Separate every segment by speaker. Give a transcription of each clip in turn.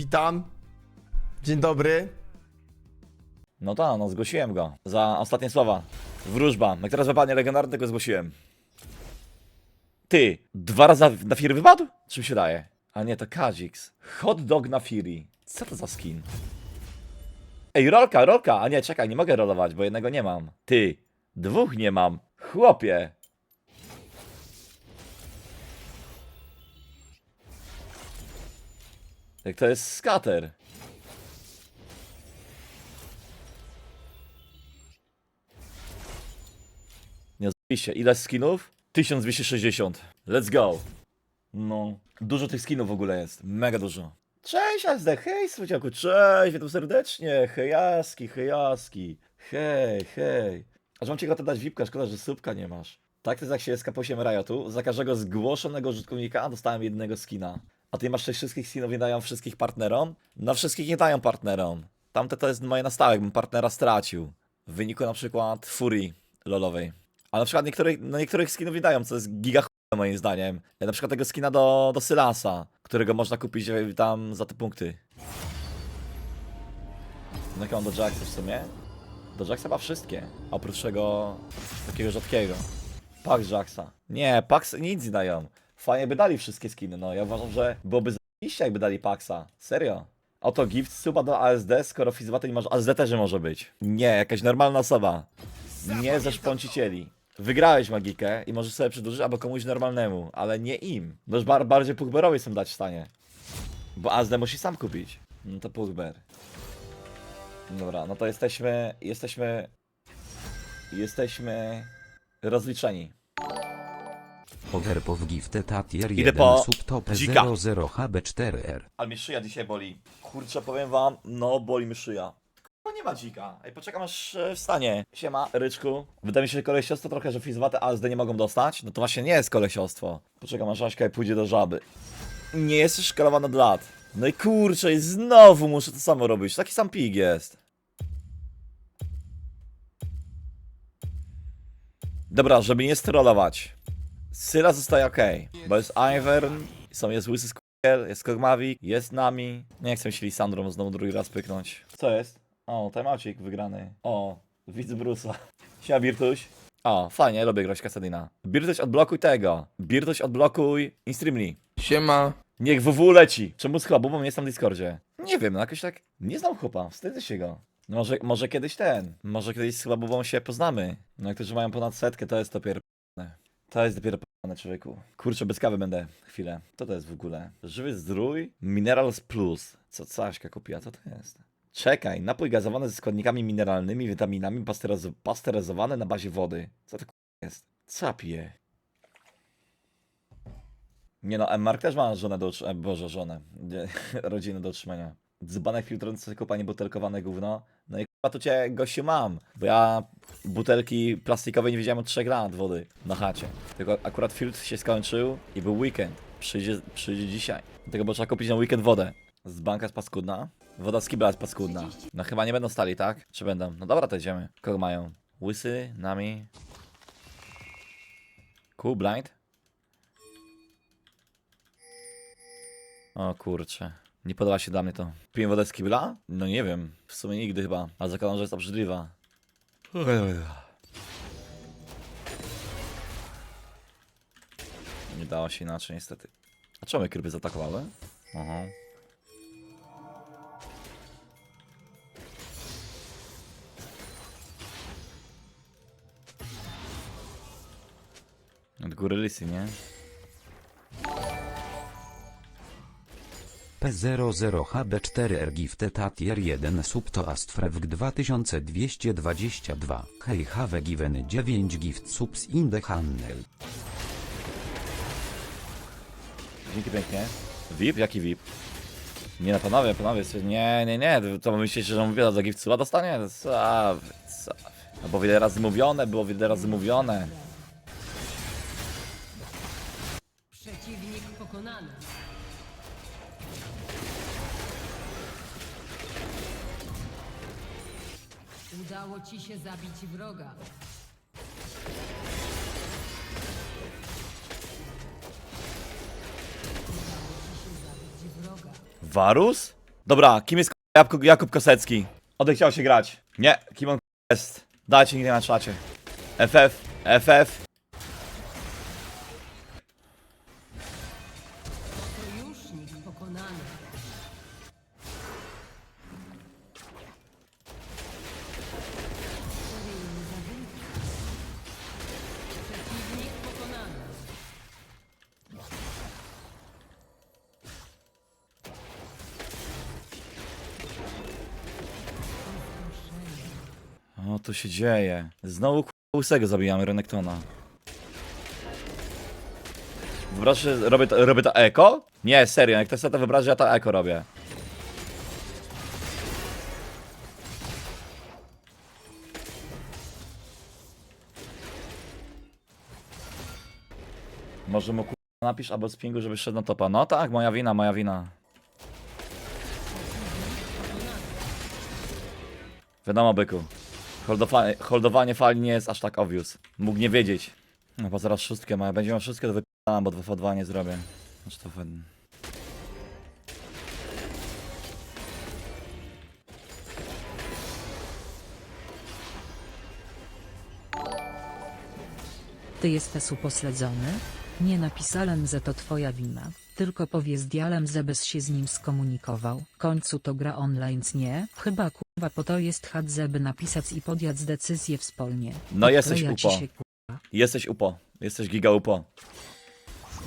Speaker 1: witam. Dzień dobry.
Speaker 2: No tak, no zgłosiłem go. Za ostatnie słowa. Wróżba. Jak teraz wypadnie legendarny, tego zgłosiłem. Ty, dwa razy na Fury wypadł? Czym się daje? A nie, to Kazix. Hot dog na Fury. Co to za skin? Ej, rolka, rolka! A nie, czekaj, nie mogę rolować, bo jednego nie mam. Ty, dwóch nie mam. Chłopie. Jak to jest skater. Nie zajebiście. Ile skinów? 1260. Let's go. No. Dużo tych skinów w ogóle jest. Mega dużo. Cześć Azde, hej Słodziaku, cześć, witam serdecznie. Hejaski, hejaski. Hej, hej. Aż mam ci ochotę dać wipka, szkoda, że słupka nie masz. Tak to jest jak się jest kaposiem Riotu. Za każdego zgłoszonego użytkownika dostałem jednego skina. A ty masz tych wszystkich skinów, nie dają wszystkich partnerom? No wszystkich nie dają partnerom. Tamte to jest moje na stałe, jakbym partnera stracił. W wyniku na przykład Furii lolowej. A na przykład niektórych, no niektórych skinów nie dają, co jest giga chujowe moim zdaniem. Na przykład tego skina do, do Sylasa, którego można kupić e, tam za te punkty. No jakie mam do Jacksa w sumie? Do Jacksa ma wszystkie, oprócz tego takiego rzadkiego. Pax Jacksa. Nie, Pax nic nie dają. Fajnie by dali wszystkie skiny, no ja uważam, że byłoby zajebiście jakby dali Paxa. Serio. Oto gift suba do ASD, skoro Fizbaty nie masz, ASD też może być. Nie, jakaś normalna osoba. Nie ze szponcicieli. Wygrałeś magikę i możesz sobie przedłużyć albo komuś normalnemu, ale nie im. No już bar bardziej Pugberowi są dać w stanie. Bo ASD musi sam kupić. No to Pugber. Dobra, no to jesteśmy, jesteśmy, jesteśmy rozliczeni.
Speaker 3: Overpow gifted tier
Speaker 2: Idę
Speaker 3: 1
Speaker 2: po
Speaker 3: subtop
Speaker 2: dzika.
Speaker 3: 00 HB4R.
Speaker 2: Ale mnie szyja dzisiaj boli. Kurczę, powiem wam, no boli mi szyja. No nie ma dzika. Ej, poczekam aż e, wstanie. Siema, Ryczku. Wydaje mi się, że kolesiostwo trochę, że Fizwate ASD nie mogą dostać. No to właśnie nie jest kolesiostwo. Poczekam aż Aśka pójdzie do żaby. Nie jesteś szkalowana od lat. No i kurczę, i znowu muszę to samo robić. Taki sam pig jest. Dobra, żeby nie strollować. Syla zostaje ok, bo jest Ivern, są jest Łysy Skukiel, jest Kogmawik, jest nami. Nie chcę się Lisandrą znowu drugi raz pyknąć. Co jest? O, temacik wygrany. O, widz Brusa. Siema Birtuś. O, fajnie, lubię grać Kasadina. Birtuś odblokuj tego. Birtuś odblokuj Instreamly.
Speaker 1: Siema.
Speaker 2: Niech WW leci. Czemu z chłopą, bo nie jest tam w Discordzie? Nie wiem, no jakoś tak... Nie znam chłopa, wstydzę się go. Może, może kiedyś ten. Może kiedyś z chłopą się poznamy. No jak którzy mają ponad setkę, to jest dopiero p***ne. To jest dopiero p***ne, człowieku. Kurczę, bez kawy będę chwilę. Co to jest w ogóle? Żywy zdrój? Minerals Plus. Co Caśka kupiła? Co to jest? Czekaj, napój gazowany ze składnikami mineralnymi, witaminami, pasteryz- pasteryzowane na bazie wody. Co to jest? Piję? Nie no, M-Mark też ma żonę do utrzymania, boże, żonę, rodzinę do utrzymania. Dzbanek filtrujący kopanie butelkowane gówno. No i tu cię, gościu, mam. Bo ja butelki plastikowe nie widziałem od 3 lat wody na chacie. Tylko akurat filtr się skończył i był weekend. Przyjdzie, przyjdzie dzisiaj. Dlatego bo trzeba kupić na weekend wodę. Z banka jest paskudna. Woda z kibla jest paskudna. No chyba nie będą stali, tak? Czy będą? No dobra, to idziemy. Kogo mają? Łysy, nami. Cool, blind. O kurczę. Nie podoba się dla mnie to. Piję wodę z kibla? No nie wiem. W sumie nigdy chyba. A zakładam, że jest obrzydliwa. Nie dało się inaczej niestety. A czemu mnie kryby zaatakowały? Aha. Od góry lisy, nie?
Speaker 3: P00HB4R gifted tier 1 subto Astfrewg 2222. Hej given 9 gift subs in the handle.
Speaker 2: Dzięki pięknie. VIP? Jaki VIP? Nie no panowie, panowie, nie, nie, nie, to myślicie, że mówię za gift suba dostanie? Co? Co? No bo wiele razy mówione, było wiele razy mówione.
Speaker 4: Udało ci się zabić wroga.
Speaker 2: Varus? Dobra, kim jest Jakub, Jakub Kosecki? Odechciał się grać. Nie, kim on jest? Dajcie nikt na czacie. FF, FF. To się dzieje. Znowu łysego zabijamy Renektona. Wyobraź, że robię to, robię to eko? Nie, serio, jak to sobie to wyobraź, że ja to eko robię. Może mu k***a napisz albo z pingu, żeby szedł na topa. No tak, moja wina, moja wina. Wiadomo, byku. Holdowa holdowanie fali nie jest aż tak obvious. Mógł nie wiedzieć. No bo zaraz szóstkę ma. Będzie miał szóstkę, to wyp***am, bo 2v2 nie zrobię. Znaczy to fajnie.
Speaker 5: Ty jesteś upośledzony? Nie napisałem, że to twoja wina, tylko powiedz dialem, żebyś się z nim skomunikował. Końcu to gra online, nie? Chyba kurwa po to jest chat, żeby napisać i podjąć decyzję wspólnie.
Speaker 2: No jesteś
Speaker 5: Odkleja ci
Speaker 2: upo.
Speaker 5: się, kurwa.
Speaker 2: Jesteś upo. Jesteś giga upo.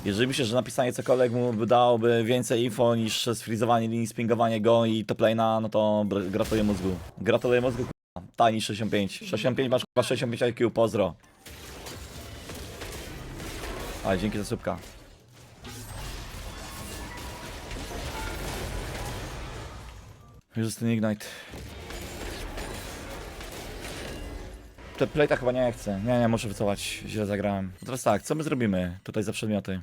Speaker 2: Jeżeli myślisz, że napisanie cokolwiek mu by dałoby więcej info niż sfrizowanie linii, spingowanie go i top lane'a, no to br- gratuluję mózgu. Gratuluję mózgu, k***a. Tani 65. 65 masz k***a 65 IQ, pozdro. Ale dzięki za słupka. Jezus, ten Ignite. Te playta chyba nie chcę. Nie, nie, muszę wycofać. Źle zagrałem. Teraz tak, co my zrobimy tutaj za przedmioty?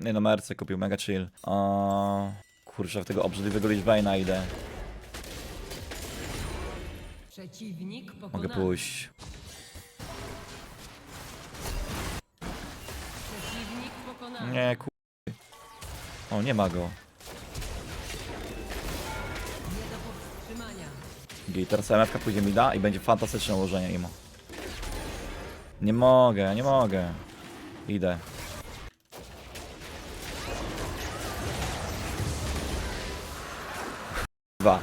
Speaker 2: Nie no, Merce kupił, mega chill. O, kurczę, w tego obrzydliwego Lichbane'a idę. Mogę pójść. Nie, kur... O, nie ma go. Git, teraz MFK pójdzie mi da i będzie fantastyczne ułożenie imo. Nie mogę, nie mogę. Idę. Dwa.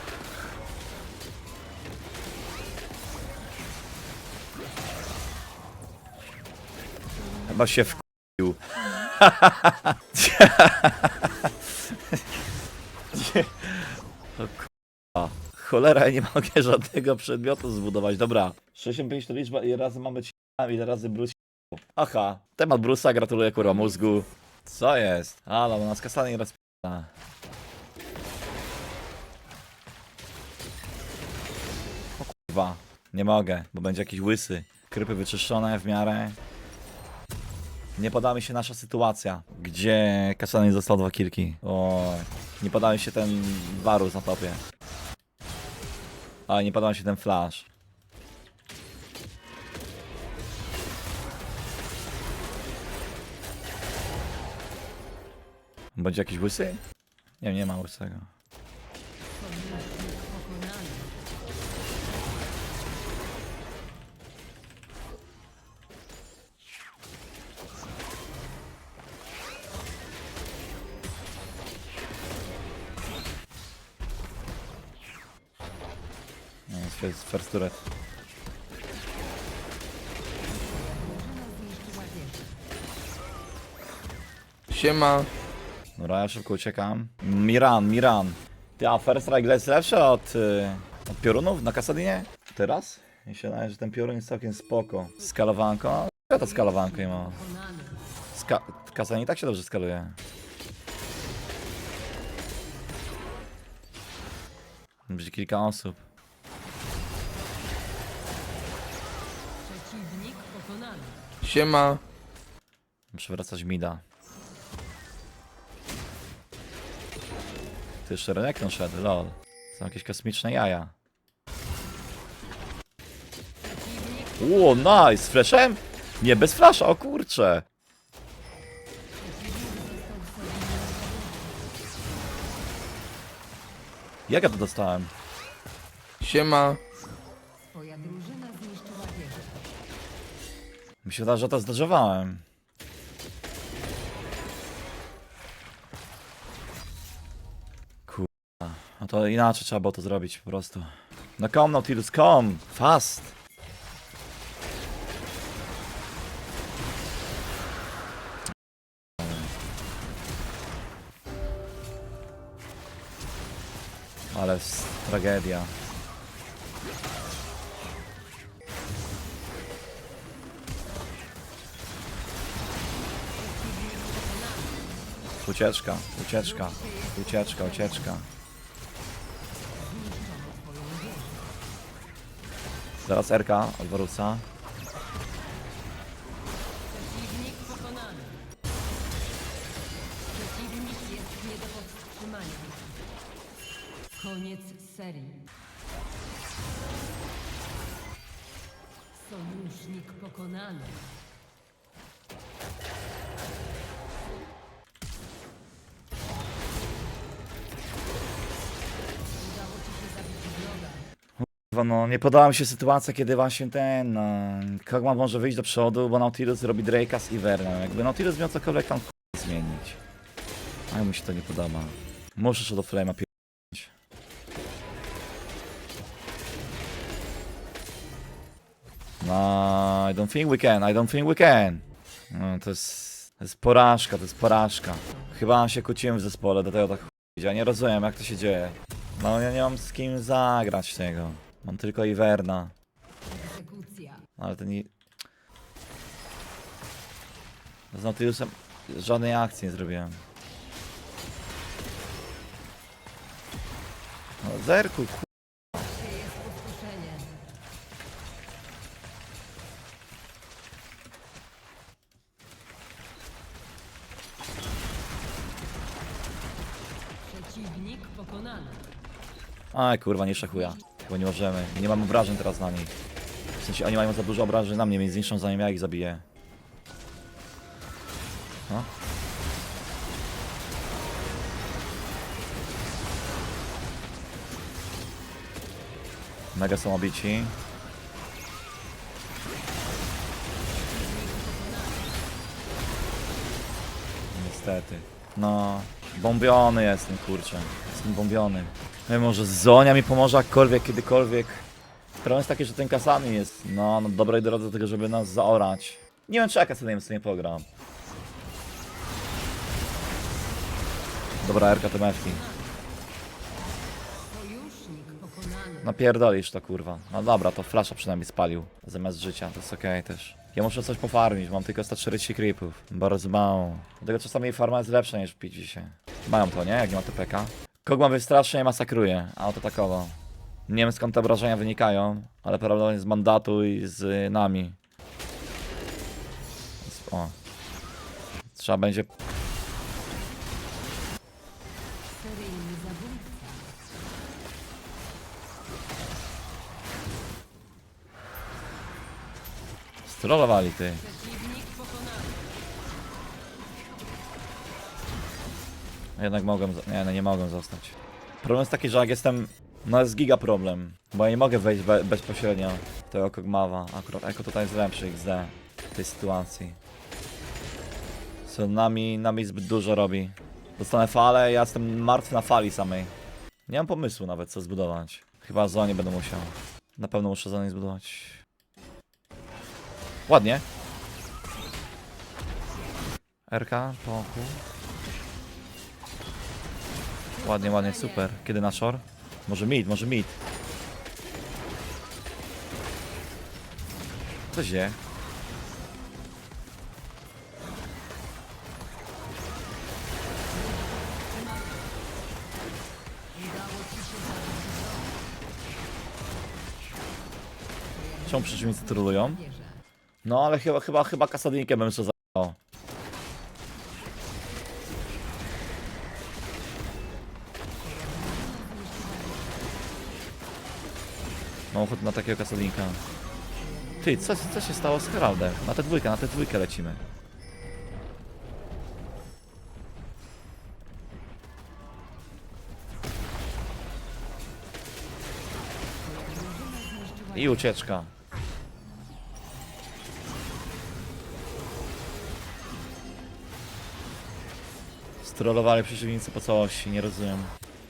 Speaker 2: Chyba się wkupił. Cholera, ja nie mogę żadnego przedmiotu zbudować. Dobra. 65 to liczba, ile razy mamy ci ile razy Bruce Aha, temat Bruce'a, gratuluję kurwa mózgu. Co jest? Ale no nas kasany i raz p***a. O kurwa, nie mogę, bo będzie jakiś łysy. Krypy wyczyszczone w miarę. Nie poda mi się nasza sytuacja, gdzie kasany został dwa kilki. O, nie poda mi się ten Varus na topie. Ale nie podoba mi się ten flash. Będzie jakiś łysy? Nie, nie ma łysego. Jest first, turret.
Speaker 1: Siema.
Speaker 2: Dobra, ja szybko uciekam. Miran, Miran. Ty, a first strike jest lepszy od, y, od piorunów na Kasadynie? Teraz? Mi się wydaje, że ten piorun jest całkiem spoko. Skalowanko? Ja to skalowanko nie ma. Ska Kasadin tak się dobrze skaluje. Będzie kilka osób.
Speaker 1: Siema.
Speaker 2: Muszę wracać mida. Ty jeszcze Renekton szedł, lol. Są jakieś kosmiczne jaja. Ło, nice! Z flashem? Nie, bez flasha, o kurcze! Jak ja to dostałem?
Speaker 1: Siema.
Speaker 2: Mi się że to zdarzowałem. Kurwa. No to inaczej trzeba było to zrobić po prostu. No come Nautilus, come! Fast! Ale tragedia. Ucieczka, ucieczka, ucieczka, ucieczka. Zaraz RK od Borusa.
Speaker 4: Koniec serii. Sojusznik pokonany.
Speaker 2: No, nie podoba mi się sytuacja, kiedy właśnie ten. No, Kogma może wyjść do przodu, bo Nautilus robi Drake'a z Ivernem. Jakby Nautilus miał cokolwiek tam zmienić. A mi się to nie podoba. Muszę się do Flame'a pierdolić. No, I don't think we can, I don't think we can. No, to jest, to jest porażka, to jest porażka. Chyba się kłóciłem w zespole, do tego tak idzie. Ja nie rozumiem, jak to się dzieje. No, ja nie mam z kim zagrać tego. Mam tylko Iverna.
Speaker 4: Egzekucja.
Speaker 2: Ale ten i... Z Nautilusem żadnej akcji nie zrobiłem. No.
Speaker 4: Sieje spustoszenie. Przeciwnik pokonany.
Speaker 2: Aj kurwa, nie szachuja. Bo nie możemy. Nie mam obrażeń teraz na nich. W sensie oni mają za dużo obrażeń na mnie, więc zniszczą zanim ja ich zabiję. No. Mega są obici. Niestety. No, bombiony jestem, kurczę. Jestem bombiony. I może Zonia mi pomoże jakkolwiek, kiedykolwiek. Problem jest taki, że ten Kasami jest no, na dobrej drodze do tego, żeby nas zaorać. Nie wiem, czy ja Kasadiem sobie pogram. Dobra, RK to Mefki.
Speaker 4: Sojusznik pokonany.
Speaker 2: Napierdolisz to kurwa. No dobra, to flasha przynajmniej spalił. Zamiast życia, to jest okej też. Ja muszę coś pofarmić, mam tylko 140 creepów. Bardzo mało. Dlatego czasami farma jest lepsza niż pić się. Mają to, nie? Jak nie ma TPK. Kogma wystrasznie masakruje, a oto takowo. Nie wiem skąd te obrażenia wynikają, ale prawdopodobnie z mandatu i z nami. O. Trzeba będzie. Strollowali ty. Jednak mogłem, nie, no nie mogłem zostać. Problem jest taki, że jak jestem, no jest giga problem, bo ja nie mogę wejść be, bezpośrednio w tego Kogmawa. Akurat Eko tutaj jest lepszy XD w tej sytuacji. Co nami, nami zbyt dużo robi. Dostanę falę, ja jestem martwy na fali samej. Nie mam pomysłu nawet co zbudować. Chyba zonie będę musiał. Na pewno muszę zonie zbudować. Ładnie. RK, poku. Ładnie, ładnie, super. Kiedy na shore? Może mid, może mid. Co się? Czemu przeciwnicy trolują? No ale chyba, chyba, chyba kasadynkiem bym sobie zajął. Mam ochotę na takiego kasolinka. Ty, co, co się stało z Heraldem? Na tę dwójkę, na tę dwójkę lecimy. I ucieczka. Strollowali przeciwnicy po całości, nie rozumiem.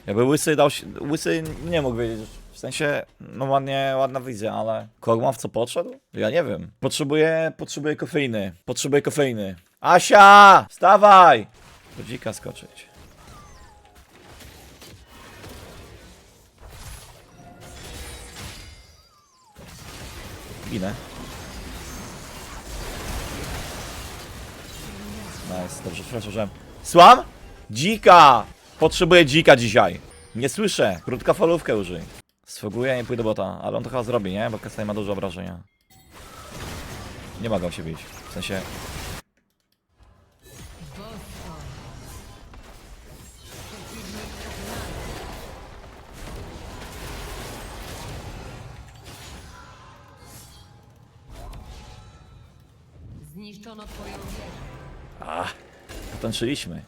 Speaker 2: Jakby łysy dał się, łysy nie mógł wiedzieć, w sensie, no ładnie, ładna wizja, ale... Kogma w co podszedł? Ja nie wiem. Potrzebuję, potrzebuję kofeiny. Potrzebuję kofeiny. Asia! Wstawaj! Do dzika skoczyć. Ginę. Nice, dobrze, przepraszam. Słam? Dzika! Potrzebuję dzika dzisiaj. Nie słyszę. Krótka falówkę użyj. Sfoguję i pójdę bota, ale on to chyba zrobi, nie? Bo Kastaj ma dużo obrażenia. Nie mogą się bić. W sensie...
Speaker 4: Zniszczono twoją wieżę.
Speaker 2: Potańczyliśmy.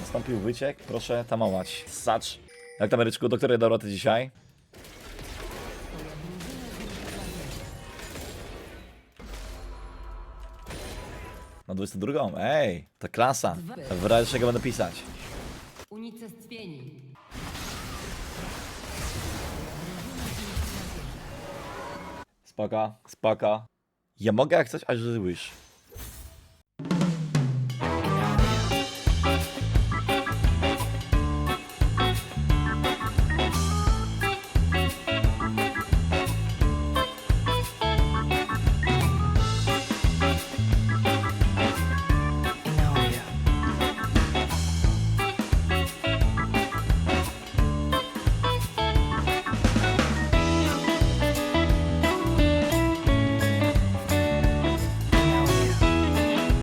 Speaker 2: Nastąpił wyciek. Proszę tamować. Sacz. Jak tam, Ryczku, do której doroty dzisiaj? Na 22. Ej, to klasa. W razie czego będę pisać.
Speaker 4: Unicestwieni.
Speaker 2: Spaka, spaka. Ja mogę jak coś, aż wish.